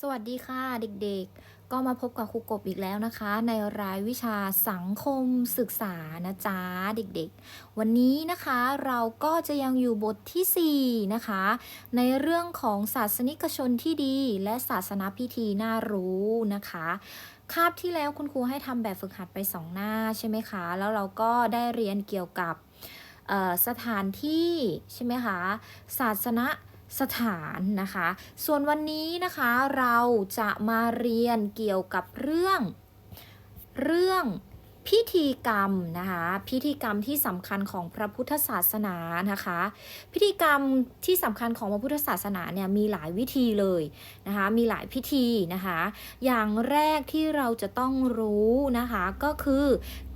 สวัสดีค่ะเด็กๆ ก็มาพบกับครูกบอีกแล้วนะคะ ในรายวิชาสังคมศึกษานะจ๊ะเด็กๆ วันนี้นะคะเราก็จะยังอยู่บทที่ 4 นะคะ ในเรื่องของศาสนิกชนที่ดี และศาสนาพิธีน่ารู้นะคะคาบที่แล้วคุณครูให้ทำแบบฝึกหัดไป 2 หน้าใช่ไหมคะ แล้วเราก็ได้เรียนเกี่ยวกับสถานที่ใช่ไหมคะ ศาสนา สถานนะคะ ส่วนวันนี้นะคะเราจะมาเรียนเกี่ยวกับเรื่อง เรื่องพิธีกรรมนะคะพิธีกรรมที่สำคัญของพระพุทธศาสนานะคะ พิธีกรรมที่สำคัญของพระพุทธศาสนาเนี่ยมีหลายวิธีเลยนะคะมีหลายพิธีนะคะ อย่างแรกที่เราจะต้องรู้นะคะก็คือ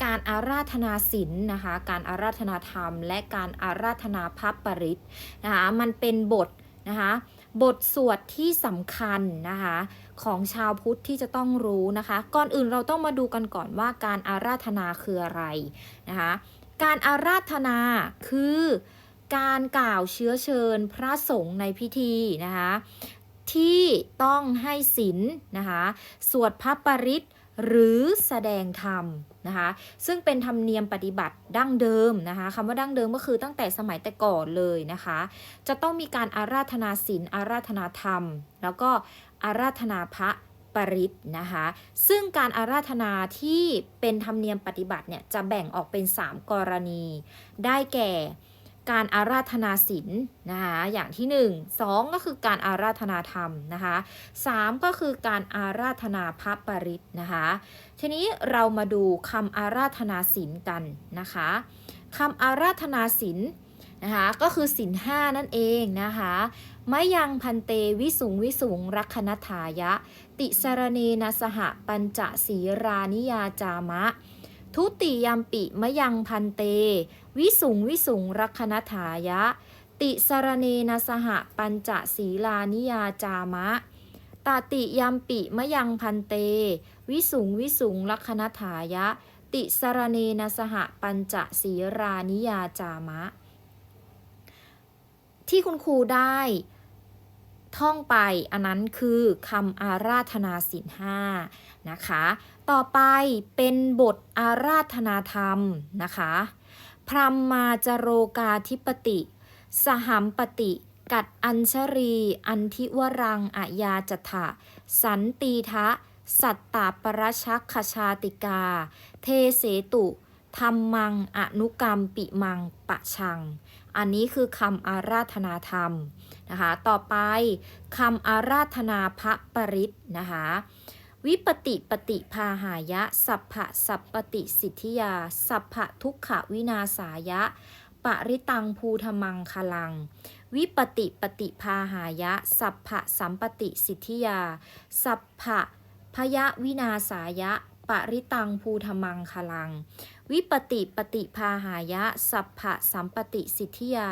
การอาราธนาศีลนะคะการอาราธนาธรรม และการอาราธนาพระปริตนะคะมันเป็นบท นะคะบทสวดที่สำคัญนะคะของชาวพุทธที่จะต้องรู้นะคะ ก่อนอื่นเราต้องมาดูกันก่อนว่าการอาราธนาคืออะไรนะคะการอาราธนาคือการกล่าวเชื้อเชิญพระสงฆ์ในพิธีนะคะที่ต้องให้ศีลนะคะสวดพระปริต หรือแสดงธรรมนะคะซึ่งเป็นธรรมเนียมปฏิบัติดั้งเดิมนะคะคำว่าดั้งเดิมก็คือตั้งแต่สมัยแต่ก่อนเลยนะคะ จะต้องมีการอาราธนาศีลอาราธนาธรรม แล้วก็อาราธนาพระปริตนะคะซึ่งการอาราธนาที่เป็นธรรมเนียมปฏิบัติเนี่ยจะแบ่งออกเป็น 3 กรณี ได้แก่ การอาราธนาศีลนะคะอย่างที่ 1 2 ก็คือการอาราธนาธรรมนะคะ3ก็คือการอาราธนาพระปริตนะคะทีนี้เรามาดูคำอาราธนาศีลกันนะคะคำอาราธนาศีลนะคะก็คือศีลห้านั่นเองนะคะมยังพันเตวิสุงวิสุงรักขณถายะ ติสรเนนสหปัญจศีรานิยาจามะ ทุติยามปิมะยังพันเต วิสุงวิสุงรักขณถายะ ติสรเนนะสหปัญจศีลานิยาจามะตาติยามปิมะยังพันเต วิสุงวิสุงลักขณถายะ ติสรเนนะสหปัญจศีรานิยาจามะ ที่คุณครูได้ ท่องไปอันนั้นคือคำอาราธนาศีลห้านะคะ ต่อไปเป็นบทอาราธนาธรรมนะคะ พรหมมาจโรกาธิปติ สหัมปติ กัดอัญชรี อันทิวรังอายาจถะสันตีทะ สัตตาปรชักขชาติกา เทเสตุธรรมังอนุกรรมปิมังปะชัง อันนี้คือคำอาราธนาธรรมนะคะ ต่อไปคำอาราธนาพระปริตนะคะวิปติปฏิพาหายะ สัพพะสัพปติสิทธิยา สัพพะทุกขวินาสายะ ปริตังภูธมังคลัง วิปติปฏิพาหายะ สัพพะสัมปติสิทธิยา สัพพะพยวินาสายะ ปริตังภูธมังคลัง วิปติปฏิพาหายะ สัพพะสัมปติสิทธิยา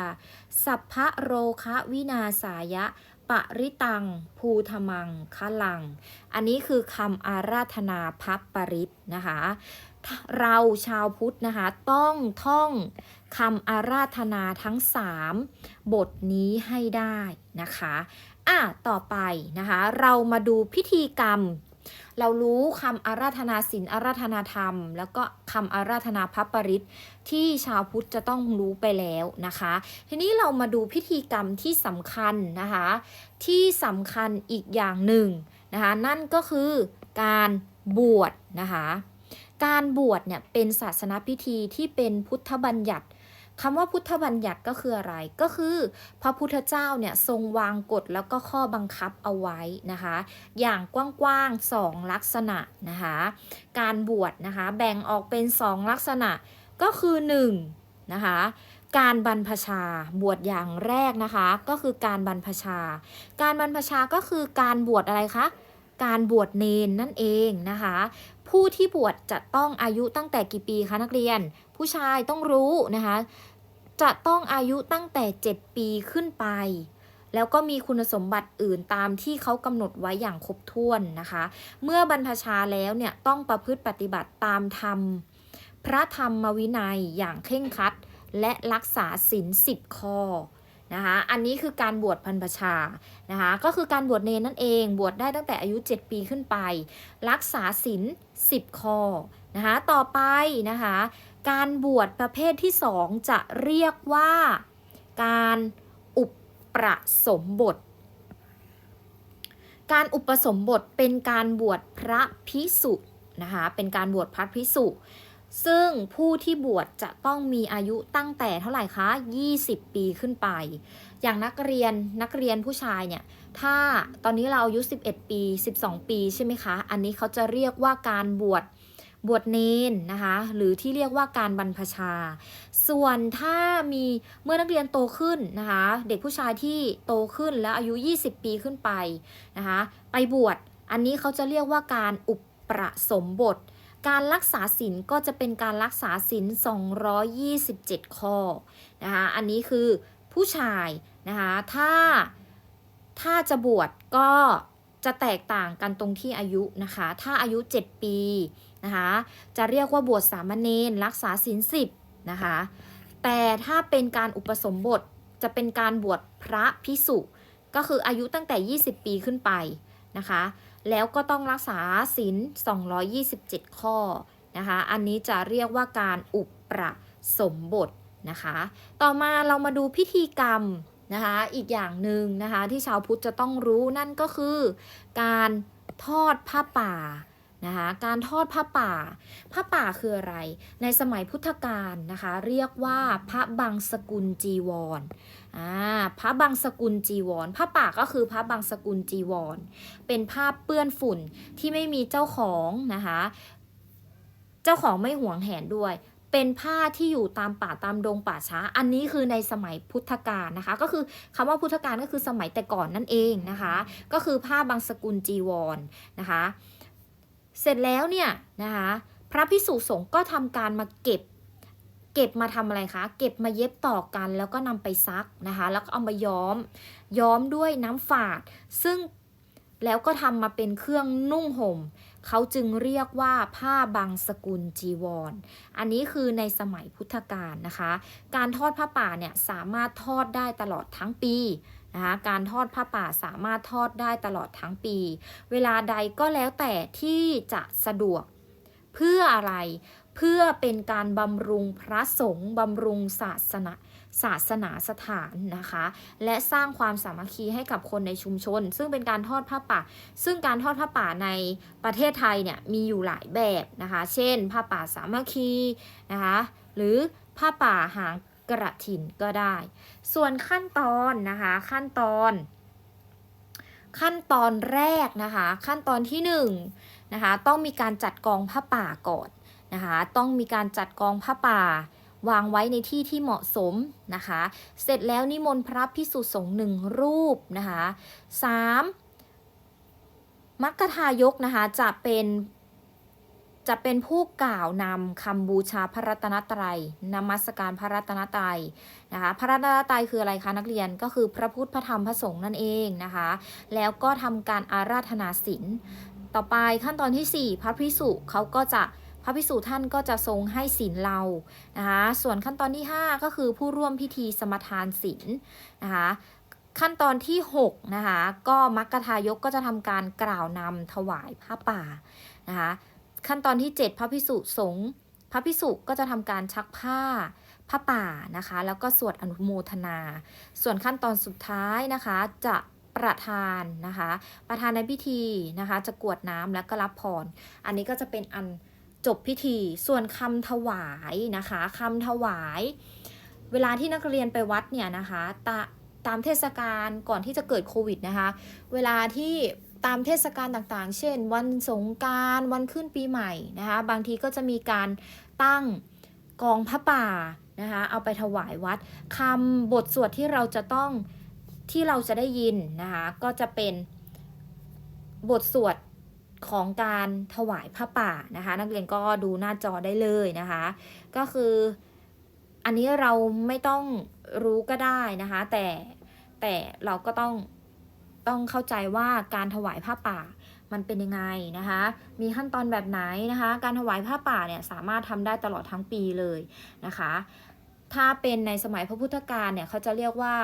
สัพพะโรคะวินาสายะ ปริตังภูธมังคะลัง อันนี้คือคำอาราธนาพับปริตนะคะเราชาวพุทธนะคะ ต้องท่องคำอาราธนาทั้ง 3 บทนี้ให้ได้นะคะ อะ ต่อไปนะคะ เรามาดูพิธีกรรม เรารู้คำอาราธนาศีลอาราธนาธรรม แล้วก็คำอาราธนาพับปริตที่ชาวพุทธจะต้องรู้ไปแล้วนะคะ ทีนี้เรามาดูพิธีกรรมที่สำคัญนะคะ ที่สำคัญอีกอย่างหนึ่งนะคะนั่นก็คือการบวชนะคะ การบวชเนี่ยเป็นศาสนาพิธีที่เป็นพุทธบัญญัติ คำว่าพุทธบัญญัติก็คืออะไร ก็คือ พระพุทธเจ้าเนี่ยทรงวางกฎแล้วก็ข้อบังคับเอาไว้นะคะ อย่างกว้างๆสองลักษณะนะคะ การบวชนะคะแบ่งออกเป็นสองลักษณะก็คือ1นะคะการบรรพชาบวชอย่างแรกนะคะ ก็คือการบรรพชา การบรรพชาก็คือการบวชอะไรคะการบวชเนนนั่นเองนะคะ ผู้ที่บวชจะต้องอายุตั้งแต่กี่ปีคะนักเรียน ผู้ชายต้องรู้นะคะ จะต้องอายุตั้งแต่ 7 ปีขึ้นไป แล้วก็มีคุณสมบัติอื่นตามที่เขากำหนดไว้อย่างครบถ้วนนะคะ เมื่อบรรพชาแล้วเนี่ยต้องประพฤติปฏิบัติตามธรรม พระธรรมวินัยอย่างเคร่งครัด และรักษาศีลสิบข้อนะคะอันนี้คือการบวชพันพชานะคะก็คือการบวชเนนนั่นเอง บวชได้ตั้งแต่อายุ 7 ปีขึ้นไป รักษาศีล10 ข้อนะคะต่อไปนะคะ การบวชประเภทที่2จะเรียกว่า การอุปสมบท การอุปสมบทเป็นการบวชพระพิสุนะคะ เป็นการบวชพระพิสุซึ่งผู้ที่บวชจะต้องมีอายุตั้งแต่เท่าไหร่คะ 20 ปีขึ้นไป อย่างนักเรียนนักเรียนผู้ชายเนี่ย ถ้าตอนนี้เราอายุ 11 ปี 12 ปีใช่ไหมคะ อันนี้เขาจะเรียกว่าการบวช บวชเนนนะคะ หรือที่เรียกว่าการบรรพชา ส่วนถ้ามีเมื่อนักเรียนโตขึ้นนะคะ เด็กผู้ชายที่โตขึ้นแล้วอายุ 20 ปีขึ้นไปนะคะ ไปบวชอันนี้เขาจะเรียกว่าการอุปประสมบท การรักษาศีลก็จะเป็นการรักษาศีล227 ข้อนะคะอันนี้คือผู้ชายนะคะถ้าถ้าจะบวชก็จะแตกต่างกันตรงที่อายุนะคะ ถ้าอายุ 7 ปี นะคะ จะเรียกว่าบวชสามเณรรักษาศีล10นะคะ แต่ถ้าเป็นการอุปสมบทจะเป็นการบวชพระพิสุก็คืออายุตั้งแต่ 20 ปีขึ้นไปนะคะ แล้วก็ต้องรักษาศีล227 ข้อนะคะ อันนี้จะเรียกว่าการอุปสมบทนะคะ ต่อมาเรามาดูพิธีกรรมนะคะ อีกอย่างหนึ่งนะคะที่ชาวพุทธจะต้องรู้นั่นก็คือ การทอดผ้าป่า นะคะการทอดผ้าป่าผ้าป่าคืออะไร ในสมัยพุทธกาลนะคะ เรียกว่าพระบังสกุลจีวรอ่าพระบางสกุลจีวรผ้าป่าก็คือพระบางสกุลจีวร เป็นผ้าเปื้อนฝุ่นที่ไม่มีเจ้าของนะคะเจ้าของไม่หวงแหนด้วยเป็นผ้าที่อยู่ตามป่าตามดงป่าช้า อันนี้คือในสมัยพุทธกาลนะคะ ก็คือคำว่าพุทธกาลก็คือสมัยแต่ก่อนนั่นเองนะคะ ก็คือผ้าบางสกุลจีวรนะคะ เสร็จแล้วเนี่ยนะคะพระพิสุสงฆ์ก็ทำการมาเก็บ เก็บมาทำอะไรคะ เก็บมาเย็บต่อกันแล้วก็นำไปซักนะคะ แล้วก็เอามาย้อม ย้อมด้วยน้ำฝาด ซึ่งแล้วก็ทำมาเป็นเครื่องนุ่งห่ม เขาจึงเรียกว่าผ้าบางสกุลจีวรอันนี้คือในสมัยพุทธกาลนะคะ การทอดผ้าป่าเนี่ยสามารถทอดได้ตลอดทั้งปี นะคะการทอดผ้าป่าสามารถทอดได้ตลอดทั้งปี เวลาใดก็แล้วแต่ที่จะสะดวก เพื่ออะไรเพื่อเป็นการบำรุงพระสงฆ์บำรุงศาสนาศาสนาสถานนะคะ และสร้างความสามัคคีให้กับคนในชุมชน ซึ่งเป็นการทอดผ้าป่า ซึ่งการทอดผ้าป่าในประเทศไทยเนี่ยมีอยู่หลายแบบนะคะ เช่น ผ้าป่าสามัคคีนะคะหรือผ้าป่าหาง กระถินก็ได้ ส่วนขั้นตอนนะคะขั้นตอนขั้นตอนแรกนะคะ ขั้นตอนที่หนึ่งนะคะต้องมีการจัดกองผ้าป่าก่อนนะคะต้องมีการจัดกองผ้าป่าวางไว้ในที่ที่เหมาะสมนะคะ เสร็จแล้วนิมนต์พระพิสุสงฆ์หนึ่งรูปนะคะสามมัคคทายกนะคะจะเป็น จะเป็นผู้กล่าวนำคำบูชาพระรัตนตรัยนมัสการพระรัตนตรัยนะคะพระรัตนตรัยคืออะไรคะนักเรียนก็คือพระพุทธพระธรรมพระสงฆ์นั่นเองนะคะ แล้วก็ทำการอาราธนาศีลต่อไปขั้นตอนที่ 4 พระพิสุเขาก็จะพระพิสุท่านก็จะทรงให้ศีลเรานะคะส่วนขั้นตอนที่ 5 ก็คือผู้ร่วมพิธีสมทานศีลนะคะขั้นตอนที่6นะคะก็มัคคทายกก็จะทำการกล่าวนำถวายผ้าป่านะคะ ขั้นตอนที่ 7 พระพิสุสงฆ์พระพิสุก็จะทำการชักผ้าผ้าป่านะคะ แล้วก็สวดอนุโมทนา ส่วนขั้นตอนสุดท้ายนะคะจะประธานนะคะ ประธานในพิธีนะคะ จะกวดน้ำแล้วก็รับพร อันนี้ก็จะเป็นอันจบพิธี ส่วนคำถวายนะคะคำถวาย เวลาที่นักเรียนไปวัดเนี่ยนะคะตาตามเทศกาลก่อนที่จะเกิดโควิดนะคะ เวลาที่ ตามเทศกาลต่างๆ เช่น วันสงการวันขึ้นปีใหม่นะคะ บางทีก็จะมีการตั้งกองพระป่านะคะเอาไปถวายวัดคำบทสวดที่เราจะต้องที่เราจะได้ยินนะคะก็จะเป็นบทสวดของการถวายผ้าป่านะคะ นักเรียนก็ดูหน้าจอได้เลยนะคะ ก็คืออันนี้เราไม่ต้องรู้ก็ได้นะคะ แต่แต่เราก็ต้อง ต้องเข้าใจว่าการถวายผ้าป่ามันเป็นยังไงนะคะ มีขั้นตอนแบบไหนนะคะ การถวายผ้าป่าเนี่ยสามารถทำได้ตลอดทั้งปีเลยนะคะ ถ้าเป็นในสมัยพระพุทธกาลเนี่ยเขาจะเรียกว่า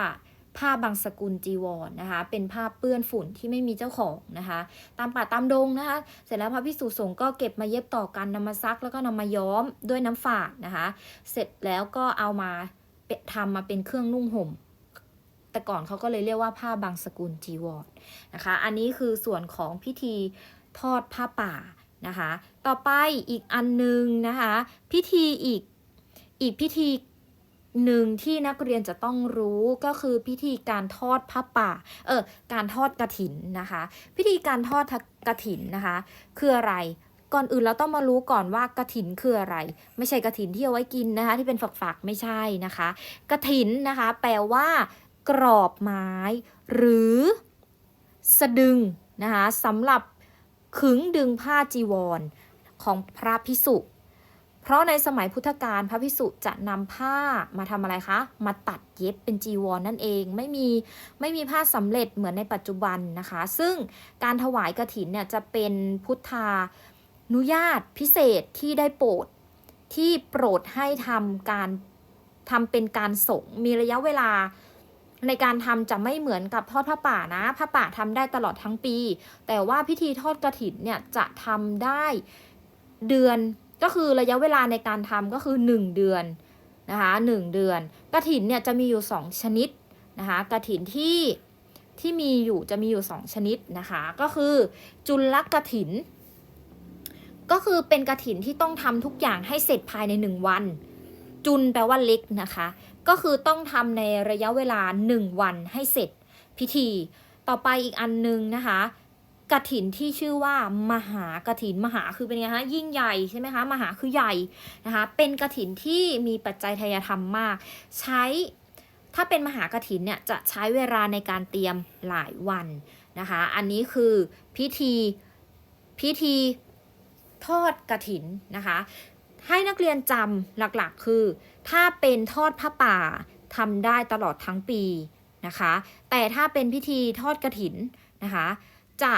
ผ้าบางสกุลจีวรนนะคะ เป็นผ้าเปื้อนฝุ่นที่ไม่มีเจ้าของนะคะ ตามป่าตามดงนะคะ เสร็จแล้วพระพิสุสงฆ์ก็เก็บมาเย็บต่อกันนำมาซักแล้วก็นำมาย้อมด้วยน้ำฝาดนะคะ เสร็จแล้วก็เอามาเปะทำมาเป็นเครื่องนุ่งห่ม แต่ก่อนเขาก็เลยเรียกว่าผ้าบางสกุลจีวรนะคะ อันนี้คือส่วนของพิธีทอดผ้าป่านะคะ ต่อไปอีกอันหนึงนะคะ พิธีอีกอีกพิธีหนึ่งที่นักเรียนจะต้องรู้ก็คือพิธีการทอดผ้าป่า เออ การทอดกระถินนะคะ พิธีการทอดกระถินนะคะ คืออะไร ก่อนอื่นเราต้องมารู้ก่อนว่ากระถินคืออะไร ไม่ใช่กระถินที่เอาไว้กินนะคะ ที่เป็นฝักๆไม่ใช่นะคะ กระถินนะคะ แปลว่า กรอบไม้ หรือสะดึงนะคะสำหรับขึงดึงผ้าจีวรของพระพิสุ เพราะในสมัยพุทธกาลพระพิสุจะนำผ้ามาทำอะไรคะ มาตัดเย็บเป็นจีวรนนั่นเอง ไม่มีไม่มีผ้าสำเร็จเหมือนในปัจจุบันนะคะ ซึ่งการถวายกฐินเนี่ยจะเป็นพุทธานุญาตพิเศษที่ได้โปรดที่โปรดให้ทำการทำเป็นการสงมีระยะเวลา ในการทำจะไม่เหมือนกับทอดผ้าป่านะผ้าป่าทำได้ตลอดทั้งปี แต่ว่าพิธีทอดกระถินเนี่ยจะทำได้เดือนก็คือระยะเวลาในการทำก็คือ 1 เดือนนะคะหนึ่งเดือนกระถินเนี่ยจะมีอยู่ 2 ชนิดนะคะกระถินที่ที่มีอยู่จะมีอยู่ 2 ชนิดนะคะก็คือจุลกระถิน ก็คือเป็นกระถินที่ต้องทำทุกอย่างให้เสร็จภายใน 1 วัน จุนแปลว่าเล็กนะคะ ก็คือต้องทำในระยะเวลา 1 วันให้เสร็จพิธี ต่อไปอีกอันนึงนะคะกระถินที่ชื่อว่ามหากระถินมหาคือเป็นไงคะยิ่งใหญ่ใช่ไหมคะมหาคือใหญ่นะคะเป็นกระถินที่มีปัจจัยทายธรรมมาก ใช้ถ้าเป็นมหากระถินเนี่ยจะใช้เวลาในการเตรียมหลายวันนะคะอันนี้คือพิธีพิธีทอดกระถินนะคะ ให้นักเรียนจำหลักๆ คือ ถ้าเป็นทอดผ้าป่าทำได้ตลอดทั้งปีนะคะ แต่ถ้าเป็นพิธีทอดกระถินนะคะ จะ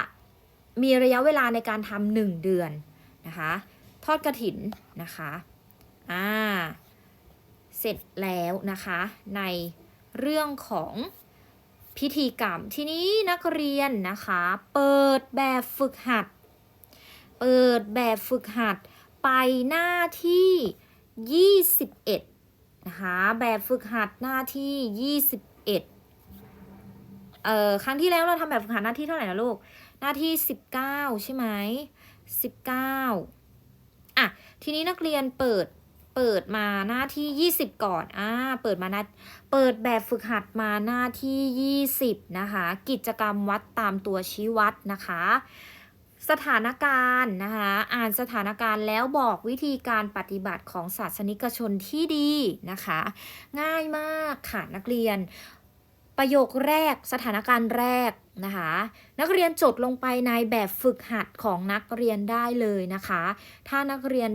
มีระยะเวลาในการทำหนึ่งเดือนนะคะ ทอดกระถินนะคะอ่าเสร็จแล้วนะคะ ในเรื่องของพิธีกรรมทีนี้นักเรียนนะคะ เปิดแบบฝึกหัด เปิดแบบฝึกหัด ไปหน้าที่ 21 นะคะ แบบฝึกหัดหน้าที่ 21 เอ่อ ครั้งที่แล้วเราทำแบบฝึกหัดหน้าที่เท่าไหร่นะลูก หน้าที่ 19 ใช่ไหม 19 อะ ทีนี้นักเรียนเปิด เปิดมาหน้าที่ 20 ก่อน อ่า เปิดมาหน้าเปิดแบบฝึกหัดมาหน้าที่ 20 นะคะ กิจกรรมวัดตามตัวชี้วัดนะคะ สถานการณ์นะคะอ่านสถานการณ์แล้วบอกวิธีการปฏิบัติของศาสนิกชนที่ดีนะคะ ง่ายมากค่ะนักเรียน ประโยคแรกสถานการณ์แรกนะคะนักเรียนจดลงไปในแบบฝึกหัดของนักเรียนได้เลยนะคะ ถ้านักเรียน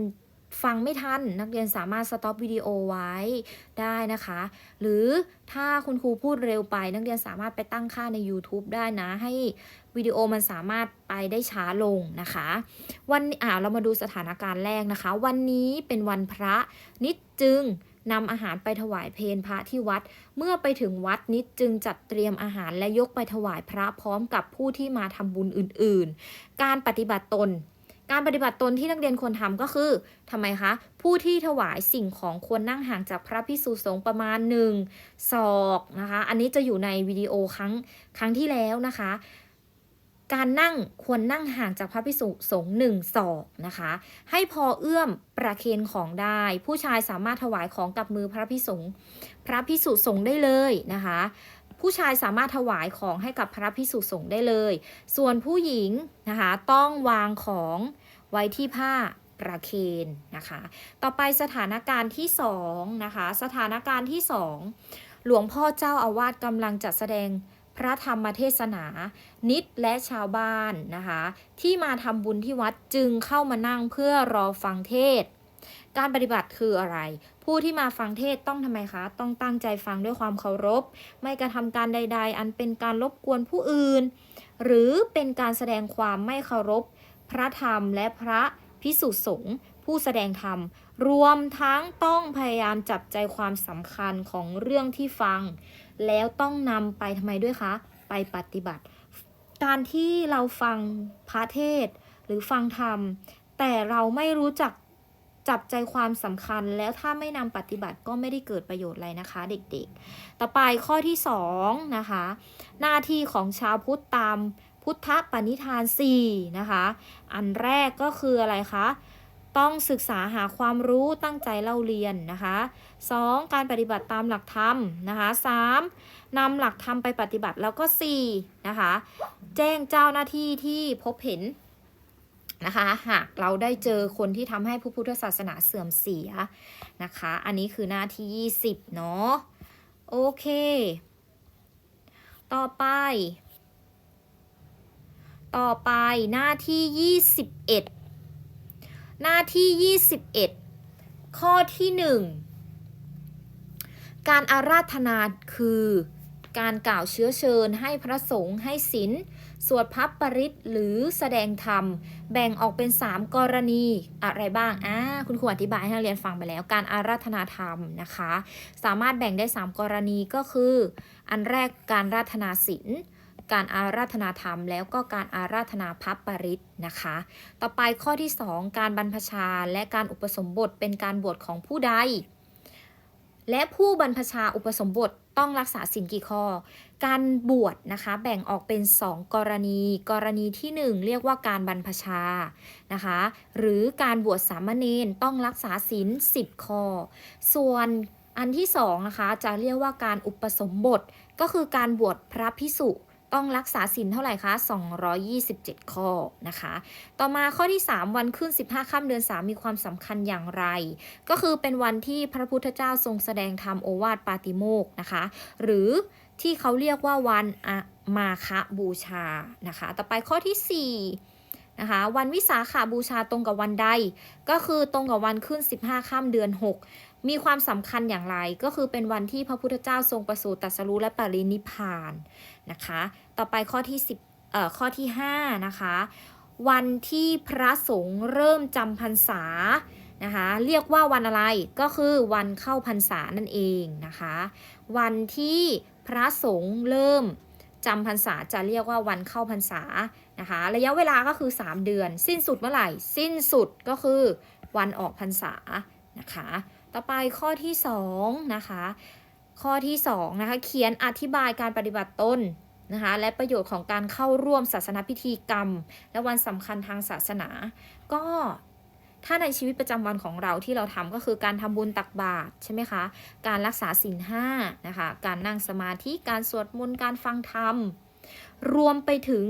ฟังไม่ทันนักเรียนสามารถสต็อปวิดีโอไว้ได้นะคะ หรือถ้าคุณครูพูดเร็วไป นักเรียนสามารถไปตั้งค่าใน YouTube ได้นะ ให้วิดีโอมันสามารถไปได้ช้าลงนะคะ วันอ่าเรามาดูสถานการณ์แรกนะคะ วันนี้เป็นวันพระนิดจึงนำอาหารไปถวายเพลพระที่วัด เมื่อไปถึงวัดนิดจึงจัดเตรียมอาหารและยกไปถวายพระพร้อมกับผู้ที่มาทำบุญอื่น ๆ การปฏิบัติตน การปฏิบัติตนที่นักเรียนควรทำก็คือทำไมคะ ผู้ที่ถวายสิ่งของควรนั่งห่างจากพระพิสุสงฆ์ประมาณหนึ่งศอกนะคะ อันนี้จะอยู่ในวิดีโอครั้งครั้งที่แล้วนะคะ การนั่งควรนั่งห่างจากพระพิสุสงฆ์หนึ่งศอกนะคะ ให้พอเอื้อมประเคนของได้ ผู้ชายสามารถถวายของกับมือพระพิสงฆ์พระพิสุสงฆ์ได้เลยนะคะ ผู้ชายสามารถถวายของให้กับพระพิสุสงฆ์ได้เลย ส่วนผู้หญิงนะคะต้องวางของไว้ที่ผ้าประเคนนะคะ ต่อไปสถานการณ์ที่สองนะคะ สถานการณ์ที่สองหลวงพ่อเจ้าอาวาสกำลังจัดแสดงพระธรรมเทศนานิดและชาวบ้านนะคะ ที่มาทำบุญที่วัดจึงเข้ามานั่งเพื่อรอฟังเทศ การปฏิบัติคืออะไร ผู้ที่มาฟังเทศต้องทำไมคะ ต้องตั้งใจฟังด้วยความเคารพ ไม่กระทำการใด ๆ อันเป็นการรบกวนผู้อื่น หรือเป็นการแสดงความไม่เคารพ พระธรรมและพระพิสุสงฆ์ผู้แสดงธรรม รวมทั้งต้องพยายามจับใจความสำคัญของเรื่องที่ฟัง แล้วต้องนำไปทำไมด้วยคะ ไปปฏิบัติ การที่เราฟังพระเทศหรือฟังธรรม แต่เราไม่รู้จัก จับใจความสำคัญแล้วถ้าไม่นำปฏิบัติก็ไม่ได้เกิดประโยชน์อะไรนะคะ เด็กๆ ต่อไปข้อที่2นะคะหน้าที่ของชาวพุทธตามพุทธปณิธาน4นะคะอันแรกก็คืออะไรคะต้องศึกษาหาความรู้ตั้งใจเล่าเรียนนะคะ 2. การปฏิบัติตามหลักธรรมนะคะ 3. นำหลักธรรมไปปฏิบัติแล้วก็ 4. นะคะ แจ้งเจ้าหน้าที่ที่พบเห็น นะคะ หากเราได้เจอคนที่ทำให้พระพุทธศาสนาเสื่อมเสียนะคะ อันนี้คือหน้าที่ 20 เนาะโอเค ต่อไป ต่อไปหน้าที่ 21 หน้าที่ 21 ข้อที่ 1 การอาราธนาคือการกล่าวเชื้อเชิญให้พระสงฆ์ให้ศีล สวดพับปริตหรือแสดงธรรม แบ่งออกเป็น 3 กรณีอะไรบ้างอ่าคุณครูอธิบายให้นักเรียนฟังไปแล้วการอาราธนาธรรมนะคะ สามารถแบ่งได้ 3 กรณีก็คือ อันแรกการราธนาศีลการอาราธนาธรรม แล้วก็การอาราธนาพับปริตนะคะ ต่อไปข้อที่ 2 การบรรพชาและการอุปสมบทเป็นการบวชของผู้ใด และผู้บรรพชาอุปสมบท ต้องรักษาศีลกี่ข้อ การบวชนะคะแบ่งออกเป็น 2 กรณี กรณีที่ 1 เรียกว่าการบรรพชานะคะ หรือการบวชสามเณรต้องรักษาศีล10 ข้อ ส่วนอันที่2นะคะจะเรียกว่าการอุปสมบทก็คือการบวชพระพิสุ ต้องรักษาศีลเท่าไหร่คะ 227 ข้อนะคะ ต่อมาข้อที่ 3 วันขึ้น 15ค่ำเดือน 3 มีความสำคัญอย่างไร ก็คือเป็นวันที่พระพุทธเจ้าทรงแสดงธรรมโอวาทปาติโมกนะคะ หรือที่เขาเรียกว่าวันอะมาคะบูชานะคะ ต่อไปข้อที่ 4นะคะวันวิสาขาบูชาตรงกับวันใด ก็คือตรงกับวันขึ้น 15ค่ำเดือน 6 มีความสำคัญอย่างไรก็คือเป็นวันที่พระพุทธเจ้าทรงประสูติตรัสรู้และปรินิพพานนะคะ ต่อไปข้อที่10เอ่อข้อที่5นะคะวันที่พระสงฆ์เริ่มจำพรรษานะคะเรียกว่าวันอะไรก็คือวันเข้าพรรษานั่นเองนะคะ วันที่พระสงฆ์เริ่มจำพรรษาจะเรียกว่าวันเข้าพรรษานะคะระยะเวลาก็คือ 3 เดือน สิ้นสุดเมื่อไหร่ สิ้นสุดก็คือวันออกพรรษานะคะ ต่อไปข้อที่2นะคะข้อที่2นะคะเขียนอธิบายการปฏิบัติตนนะคะและประโยชน์ของการเข้าร่วมศาสนาพิธีกรรม และวันสำคัญทางศาสนา ก็ถ้าในชีวิตประจำวันของเราที่เราทำก็คือการทำบุญตักบาตรใช่ไหมคะ การรักษาศีลห้านะคะการนั่งสมาธิการสวดมนต์การฟังธรรม รวมไปถึง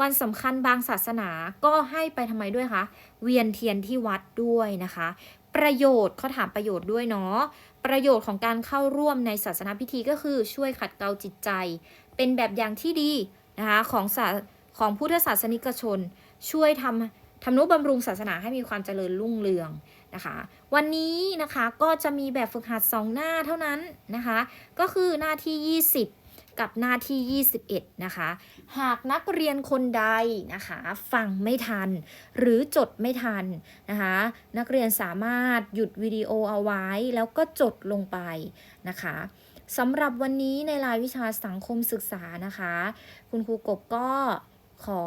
วันสำคัญบางศาสนาก็ให้ไปทำไมด้วยคะ เวียนเทียนที่วัดด้วยนะคะ ประโยชน์เขาถามประโยชน์ด้วยเนาะประโยชน์ของการเข้าร่วมในศาสนาพิธีก็คือช่วยขัดเกลาจิตใจ เป็นแบบอย่างที่ดีนะคะของศาของพุทธศาสนิกชน ช่วยทำทำนุบำรุงศาสนาให้มีความเจริญรุ่งเรืองนะคะ วันนี้นะคะก็จะมีแบบฝึกหัด 2 หน้าเท่านั้นนะคะ ก็คือหน้าที่ 20 กับหน้าที่ 21 นะคะ หากนักเรียนคนใดนะคะ ฟังไม่ทัน หรือจดไม่ทันนะคะ นักเรียนสามารถหยุดวิดีโอเอาไว้ แล้วก็จดลงไปนะคะสำหรับวันนี้ในรายวิชาสังคมศึกษานะคะ คุณครูกบก็ขอ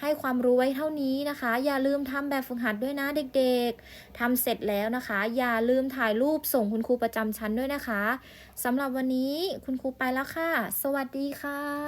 ให้ความรู้ไว้เท่านี้นะคะ อย่าลืมทำแบบฝึกหัดด้วยนะเด็กๆทำเสร็จแล้วนะคะ อย่าลืมถ่ายรูปส่งคุณครูประจำชั้นด้วยนะคะสำหรับวันนี้คุณครูไปแล้วค่ะ สวัสดีค่ะ